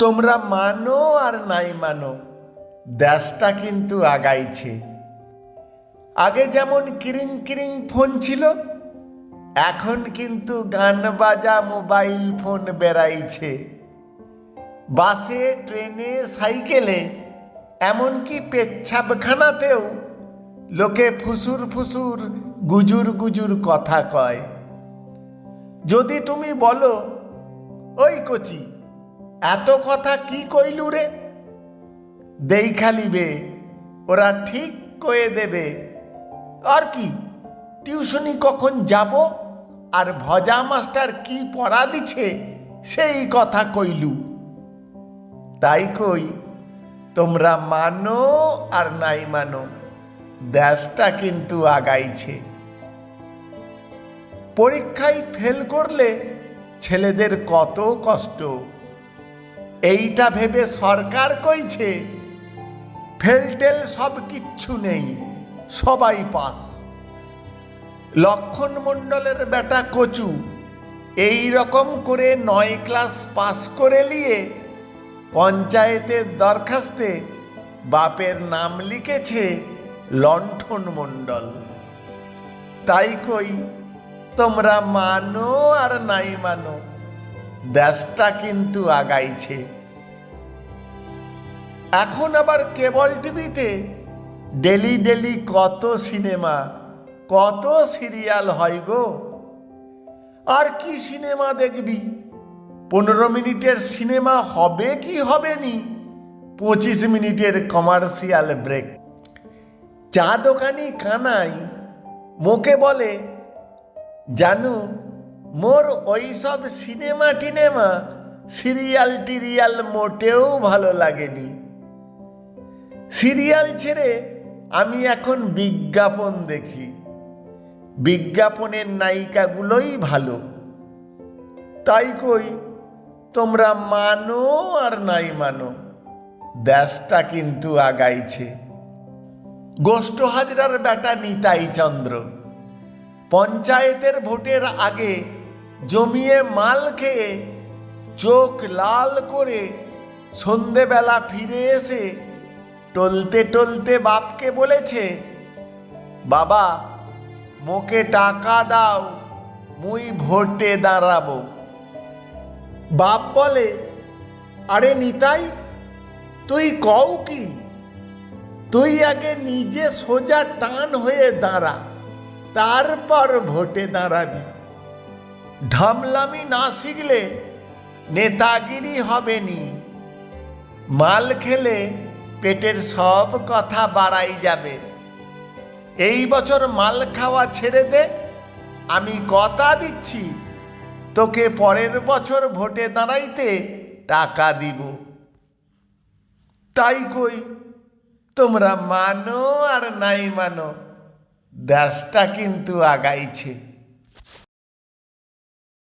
তোমরা মানো আর নাই মানো, দেশটা কিন্তু আগাইছে। আগে যেমন কিরিং কিরিং ফোন ছিল, এখন কিন্তু গান বাজা মোবাইল ফোন বেড়াইছে। বাসে, ট্রেনে, সাইকেলে, এমনকি পেচ্ছাবখানাতেও লোকে ফুসুর ফুসুর, গুজুর গুজুর কথা কয়। যদি তুমি বলো, ওই কচি এত কথা কি কইলু রে? দেই খালিবে, ওরা ঠিক কয়ে দেবে। আর কি, টিউশনি কখন যাব? আর ভজা মাস্টার কি পড়া দিছে? সেই কথা কইলু। তাই কই, তোমরা মানো আর নাই মানো, দেশটা কিন্তু আগাইছে। পরীক্ষায় ফেল করলে ছেলেদের কত কষ্ট। এইটা ভেবে সরকার কইছে, ফেলটেল সব কিচ্ছু নেই, সবাই পাস। লক্ষণ মণ্ডলের বেটা কচু এই রকম করে নয় ক্লাস পাস করে নিয়ে পঞ্চায়েতের দরখাস্তে বাপের নাম লিখেছে লণ্ঠন মণ্ডল। তাই কই, তোমরা মানো আর নাই মানো, দেশটা কিন্তু আগাইছে। এখন আবার কেবল টিভিতে ডেলি ডেলি কত সিনেমা, কত সিরিয়াল হয় গো। আর কি সিনেমা দেখবি? পনেরো মিনিটের সিনেমা হবে কি হবে নি? পঁচিশ মিনিটের কমার্শিয়াল ব্রেক। চা দোকানি কানাই মোকে বলে, জানু, মোর ওইসব সিনেমা টিনেমা সিরিয়াল টিরিয়াল মোটেও ভালো লাগেনি। সিরিয়াল ছেড়ে আমি এখন বিজ্ঞাপন দেখি। বিজ্ঞাপনের নায়িকাগুলোই ভালো। তাই কই, তোমরা মানো আর নাই মানো, দেশটা কিন্তু আগাইছে। গোষ্ঠ হাজরার বেটা নিতাই চন্দ্র, পঞ্চায়েতের ভোটের আগে জমিয়ে মাল খেয়ে চোখ লাল করে সন্ধেবেলা ফিরে এসে টলতে টলতে বাপকে বলেছে, বাবা, মোকে টাকা দাও, মুই ভোটে দাঁড়াবো। বাপ বলে, আরে নিতাই, তুই কও কি? তুই আগে নিজে সোজা টান হয়ে দাঁড়া, তারপর ভোটে দাঁড়াবি। ঢামলামি না শিখলে নেতাগিরি হবে নি মাল খেলে পেটের সব কথা বাড়াই যাবে। এই বছর মাল খাওয়া ছেড়ে দে, আমি কথা দিচ্ছি। তোকে পরের বছর ভোটে দাঁড়াইতে টাকা দিব। তাই কই, তোমরা মানো আর নাই মানো, দেশটা কিন্তু আগাইছে।